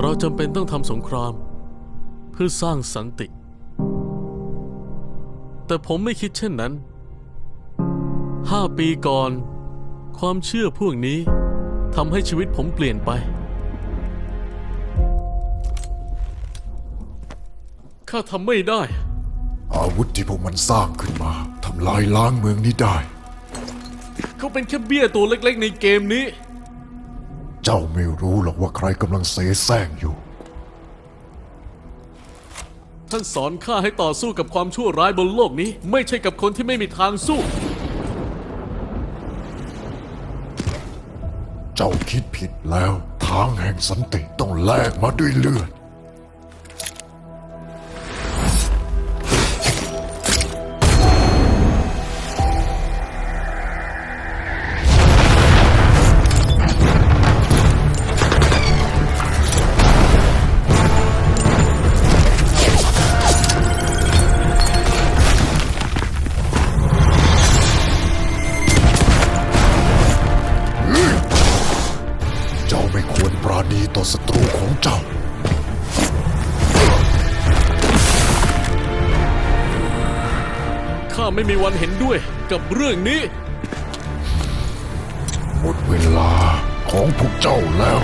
เราจำเป็นต้องทำสงคราม เพื่อสร้างสันติ แต่ผมไม่คิดเช่นนั้น ห้าปีก่อน ความเชื่อพวกนี้ทำให้ชีวิตผมเปลี่ยนไป ข้าทำไม่ได้ อาวุธที่พวกมันสร้างขึ้นมาทำลายล้างเมืองนี้ได้ เขาเป็นแค่เบี้ยตัวเล็กๆในเกมนี้ เจ้าไม่รู้หรอกว่าใครกำลังเสแสร้งอยู่ ท่านสอนข้าให้ต่อสู้กับความชั่วร้ายบนโลกนี้ ไม่ใช่กับคนที่ไม่มีทางสู้ เจ้าคิดผิดแล้ว ทางแห่งสันติต้องแลกมาด้วยเลือด ดีต่อศัตรูของเจ้า ข้าไม่มีวันเห็นด้วยกับเรื่องนี้ หมดเวลาของพวกเจ้าแล้ว